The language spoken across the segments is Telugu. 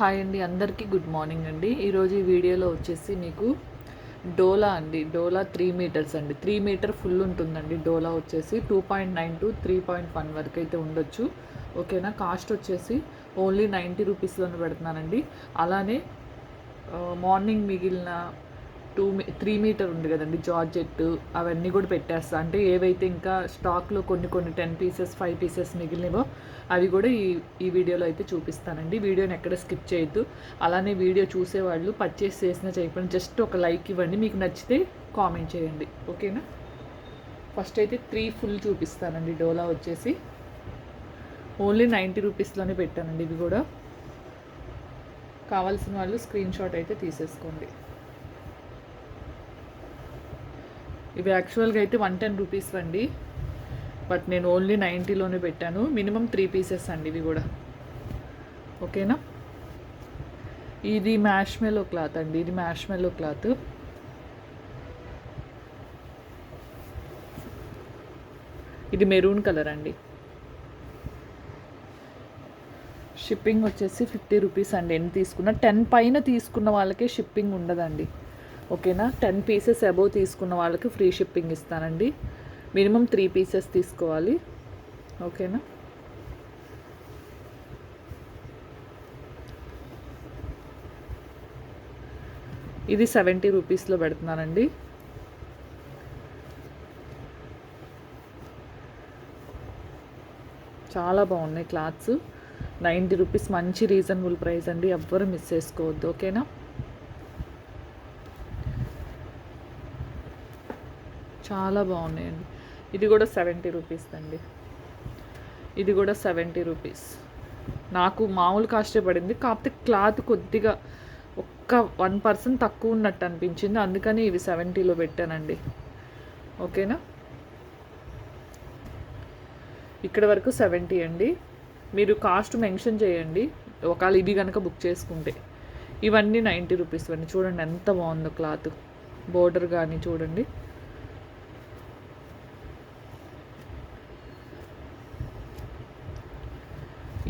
హాయ్ అండి అందరికీ గుడ్ మార్నింగ్ అండి. ఈరోజు ఈ వీడియోలో వచ్చేసి మీకు డోలా అండి. డోలా త్రీ మీటర్స్ అండి. త్రీ మీటర్ ఫుల్ ఉంటుందండి. డోలా వచ్చేసి two point nine to three point one వరకు అయితే ఉండొచ్చు. ఓకేనా? కాస్ట్ వచ్చేసి ఓన్లీ నైంటీ రూపీస్లోనే పెడుతున్నానండి. అలానే మార్నింగ్ మిగిలిన టూ మీ త్రీ మీటర్ ఉంది కదండి జార్జెట్ అవన్నీ కూడా పెట్టేస్తా. అంటే ఏవైతే ఇంకా స్టాక్లో కొన్ని కొన్ని టెన్ పీసెస్ ఫైవ్ పీసెస్ మిగిలినవో అవి కూడా ఈ ఈ వీడియోలో అయితే చూపిస్తానండి. వీడియోని ఎక్కడ స్కిప్ చేయొద్దు. అలానే వీడియో చూసేవాళ్ళు పర్చేస్ చేసినా చేయకుండా జస్ట్ ఒక లైక్ ఇవ్వండి. మీకు నచ్చితే కామెంట్ చేయండి. ఓకేనా? ఫస్ట్ అయితే త్రీ ఫుల్ చూపిస్తానండి. డోలా వచ్చేసి. ఓన్లీ నైంటీ రూపీస్లోనే పెట్టానండి ఇవి కూడా. కావాల్సిన వాళ్ళు స్క్రీన్ షాట్ అయితే తీసేసుకోండి. ఇవి యాక్చువల్గా అయితే వన్ టెన్ రూపీస్ అండి. బట్ నేను ఓన్లీ నైంటీలోనే పెట్టాను. మినిమం త్రీ పీసెస్ అండి ఇవి కూడా. ఓకేనా ఇది మ్యాష్ మెలో క్లాత్ అండి. ఇది మ్యాష్ మెలో క్లాత్ ఇది మెరూన్ కలర్ అండి. షిప్పింగ్ వచ్చేసి ఫిఫ్టీ రూపీస్ అండి. ఎన్ని తీసుకున్న? టెన్ పైన తీసుకున్న వాళ్ళకే షిప్పింగ్ ఉండదండి. ఓకేనా? టెన్ పీసెస్ అబోవ్ తీసుకున్న వాళ్ళకి ఫ్రీ షిప్పింగ్ ఇస్తానండి. మినిమం త్రీ పీసెస్ తీసుకోవాలి. ఓకేనా? ఇది సెవెంటీ రూపీస్లో పెడుతున్నానండి. చాలా బాగున్నాయి క్లాత్స్. నైంటీ రూపీస్ మంచి రీజనబుల్ ప్రైస్ అండి. ఎవ్వరు మిస్ చేసుకోవద్దు. ఓకేనా? చాలా బాగున్నాయండి. ఇది కూడా సెవెంటీ రూపీస్ అండి ఇది కూడా సెవెంటీ రూపీస్. నాకు మామూలు కాస్టే పడింది. కాకపోతే క్లాత్ కొద్దిగా ఒక్క వన్ పర్సెంట్ తక్కువ ఉన్నట్టు అనిపించింది. అందుకని ఇవి సెవెంటీలో పెట్టానండి. ఓకేనా? ఇక్కడ వరకు సెవెంటీ అండి. మీరు కాస్ట్ మెన్షన్ చేయండి. ఒకవేళ ఇది కనుక బుక్ చేసుకుంటే. ఇవన్నీ నైంటీ రూపీస్ అండి. చూడండి ఎంత బాగుందో క్లాత్. బోర్డర్ కానీ చూడండి.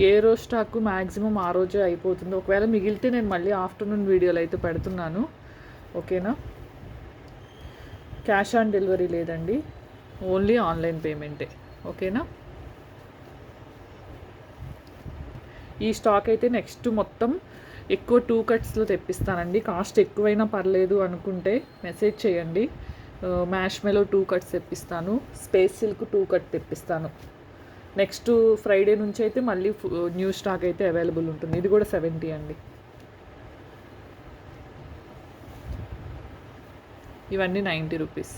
ఏ రోజు స్టాక్ మ్యాక్సిమం ఆ రోజే అయిపోతుంది. ఒకవేళ మిగిలితే నేను మళ్ళీ ఆఫ్టర్నూన్ వీడియోలు అయితే పెడుతున్నాను. ఓకేనా? క్యాష్ ఆన్ డెలివరీ లేదండి. ఓన్లీ ఆన్లైన్ పేమెంటే. ఓకేనా? ఈ స్టాక్ అయితే నెక్స్ట్ మొత్తం ఎక్కువ టూ కట్స్లో తెప్పిస్తానండి. కాస్ట్ ఎక్కువైనా పర్లేదు అనుకుంటే మెసేజ్ చేయండి. మ్యాష్మెలో టూ కట్స్ తెప్పిస్తాను. స్పేస్ సిల్క్ టూ కట్ తెప్పిస్తాను. నెక్స్ట్ ఫ్రైడే నుంచి అయితే మళ్ళీ న్యూ స్టాక్ అయితే అవైలబుల్ ఉంటుంది. ఇది కూడా సెవెంటీ అండి. ఇవన్నీ నైంటీ రూపీస్.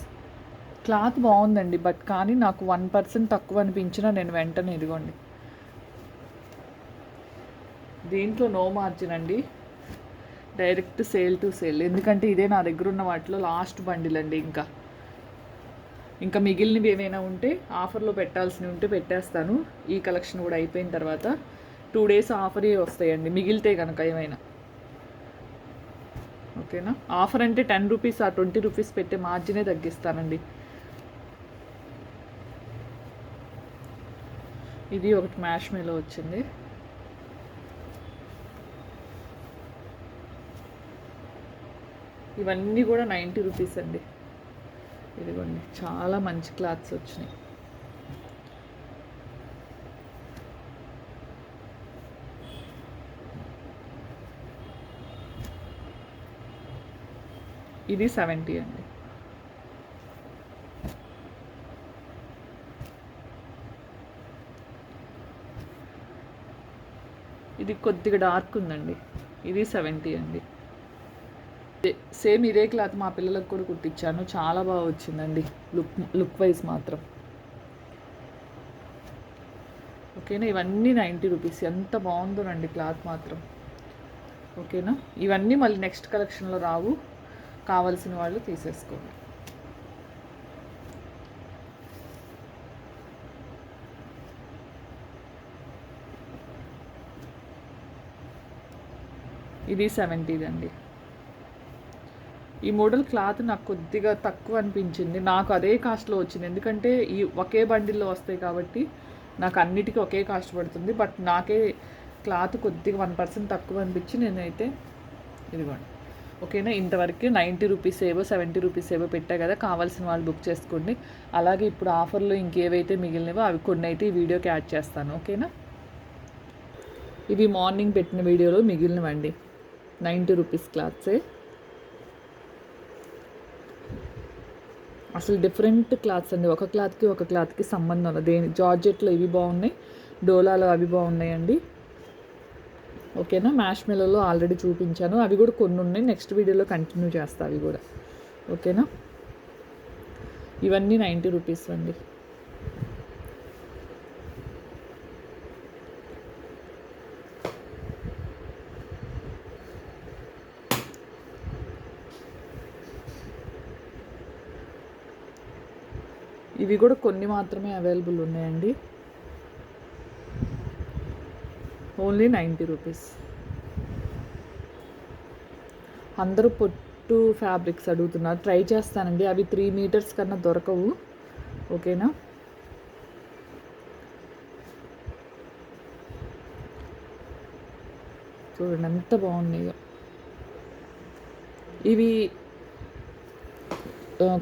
క్లాత్ బాగుందండి బట్ కానీ నాకు వన్ పర్సెంట్ తక్కువ అనిపించినా నేను వెంటనే ఇదిగోండి. దీంట్లో నో మార్జిన్ అండి. Direct sale to sale. ఎందుకంటే ఇదే నా దగ్గర ఉన్న వాటిలో లాస్ట్ బండిల్ అండి ఇంకా. ఇంకా మిగిలినవి ఏమైనా ఉంటే ఆఫర్లో పెట్టాల్సినవి ఉంటే పెట్టేస్తాను. ఈ కలెక్షన్ కూడా అయిపోయిన తర్వాత టూ డేస్ ఆఫర్ వస్తాయండి. మిగిలితే కనుక ఏమైనా. ఓకేనా? ఆఫర్ అంటే టెన్ రూపీస్ ఆ ట్వంటీ రూపీస్ పెట్టే మార్జినే తగ్గిస్తానండి. ఇది ఒకటి మ్యాష్ మేలో వచ్చింది. ఇవన్నీ కూడా నైంటీ రూపీస్ అండి. ఇదిగోండి చాలా మంచి క్లాత్స్ వచ్చినాయి. ఇది సెవెంటీ అండి. ఇది కొద్దిగా డార్క్ ఉందండి. ఇది సెవెంటీ అండి. సేమ్ ఇదే క్లాత్ మా పిల్లలకు కూడా కుట్టించాను. చాలా బాగా వచ్చిందండి. లుక్ లుక్ వైజ్ మాత్రం. ఓకేనా? ఇవన్నీ నైంటీ రూపీస్. ఎంత బాగుందోనండి క్లాత్ మాత్రం. ఓకేనా? ఇవన్నీ మళ్ళీ నెక్స్ట్ కలెక్షన్లో రావు. కావాల్సిన వాళ్ళు తీసేసుకోండి. ఇది సెవెంటీది అండి ఈ మోడల్ క్లాత్ నాకు కొద్దిగా తక్కువ అనిపించింది. నాకు అదే కాస్ట్లో వచ్చింది. ఎందుకంటే ఈ ఒకే బండిల్లో వస్తాయి కాబట్టి నాకు అన్నిటికీ ఒకే కాస్ట్ పడుతుంది. బట్ నాకే క్లాత్ కొద్దిగా వన్ పర్సెంట్ తక్కువ అనిపించి నేనైతే ఇదిగోండి. ఓకేనా? ఇంతవరకు నైంటీ రూపీస్ ఏవో సెవెంటీ రూపీస్ ఏవో పెట్టా కదా. కావాల్సిన వాళ్ళు బుక్ చేసుకోండి. అలాగే ఇప్పుడు ఆఫర్లో ఇంకేవైతే మిగిలినవో అవి కొన్ని అయితే ఈ వీడియోకి యాడ్ చేస్తాను. ఓకేనా? ఇవి మార్నింగ్ పెట్టిన వీడియోలో మిగిలినవండి. Ninety rupees క్లాత్సే. అసలు డిఫరెంట్ క్లాత్స్ అండి. ఒక క్లాత్కి ఒక క్లాత్కి సంబంధం ఉంది దేని జార్జెట్లో ఇవి బాగున్నాయి డోలాలో అవి బాగున్నాయండి. ఓకేనా? మ్యాష్ మెలలో ఆల్రెడీ చూపించాను. అవి కూడా కొన్ని ఉన్నాయి. నెక్స్ట్ వీడియోలో కంటిన్యూ చేస్తా అవి కూడా. ఓకేనా? ఇవన్నీ నైంటీ రూపీస్ అండి. ఇవి కూడా కొన్ని మాత్రమే అవైలబుల్ ఉన్నాయండి. Only ninety rupees. అందరూ పొట్టు ఫ్యాబ్రిక్స్ అడుగుతున్నారు. ట్రై చేస్తానండి. అవి త్రీ మీటర్స్ కన్నా దొరకవు. ఓకేనా? చూడండి ఎంత బాగున్నాయో. ఇవి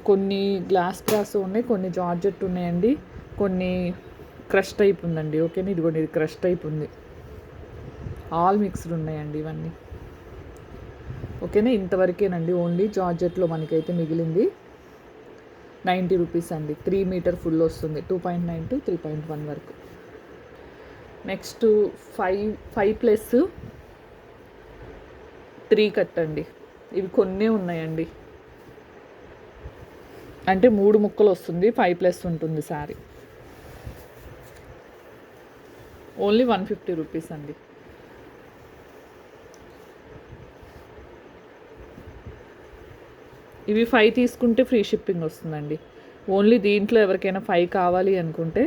కొన్ని గ్లాస్ గ్లాస్ ఉన్నాయి కొన్ని జార్జెట్ ఉన్నాయండి. కొన్ని క్రష్ టైప్ ఉందండి. ఓకేనా ఇదిగోండి ఇది క్రష్ టైప్ ఉంది. ఆల్ మిక్స్డ్ ఉన్నాయండి ఇవన్నీ. ఓకేనా? ఇంతవరకేనండి. ఓన్లీ జార్జెట్లో మనకైతే మిగిలింది నైంటీ రూపీస్ అండి. త్రీ మీటర్ ఫుల్ వస్తుంది. Two point nine to three point one వరకు. Next five five plus three cut అండి. ఇవి కొన్నే ఉన్నాయండి. అంటే మూడు ముక్కలు వస్తుంది ఫైవ్ ప్లస్ ఉంటుంది sari only one fifty rupees అండి. ఇవి ఫైవ్ తీసుకుంటే ఫ్రీ షిప్పింగ్ వస్తుందండి. ఓన్లీ దీంట్లో ఎవరికైనా ఫైవ్ కావాలి అనుకుంటే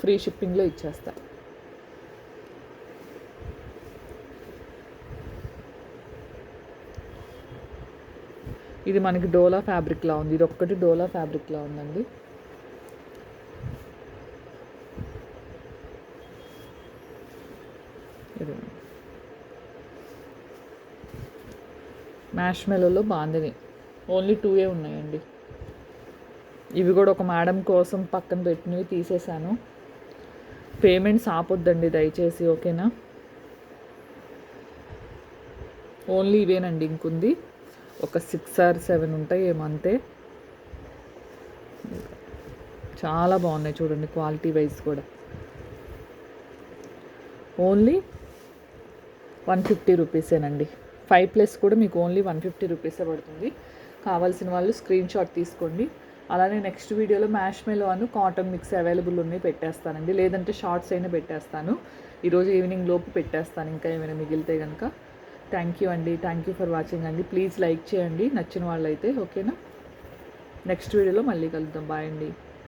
ఫ్రీ షిప్పింగ్లో ఇచ్చేస్తారు ఇది మనకి డోలా ఫ్యాబ్రిక్లా ఉంది. ఇది ఒక్కటి డోలా ఫ్యాబ్రిక్లా ఉందండి. ఇది మ్యాష్ మెలోలో బాందిని ఓన్లీ టూ ఏ ఉన్నాయండి. ఇవి కూడా ఒక మేడం కోసం పక్కన పెట్టినవి తీసేశాను పేమెంట్స్ ఆపొద్దండి దయచేసి ఓకేనా? ఓన్లీ ఇవేనండి ఇంకుంది. ఒక సిక్స్ ఆర్ సెవెన్ ఉంటాయి ఏమంతే చాలా బాగున్నాయి చూడండి క్వాలిటీ వైజ్ కూడా. ఓన్లీ వన్ ఫిఫ్టీ రూపీసేనండి. ఫైవ్ ప్లస్ కూడా మీకు ఓన్లీ వన్ ఫిఫ్టీ రూపీసే పడుతుంది. కావాల్సిన వాళ్ళు స్క్రీన్ షాట్ తీసుకోండి. అలానే నెక్స్ట్ వీడియోలో మ్యాష్ మెలో అను కాటన్ మిక్స్ అవైలబుల్ ఉన్నాయి పెట్టేస్తానండి. లేదంటే షార్ట్స్ అయినా పెట్టేస్తాను. ఈరోజు ఈవినింగ్ లోపు పెట్టేస్తాను. ఇంకా ఏమైనా మిగిలితే కనుక థ్యాంక్ యూ అండి థ్యాంక్ యూ ఫర్ వాచింగ్ అండి ప్లీజ్ లైక్ చేయండి. నచ్చిన వాళ్ళైతే ఓకేనా నెక్స్ట్ వీడియోలో మళ్ళీ కలుద్దాం. బాయ్ అండి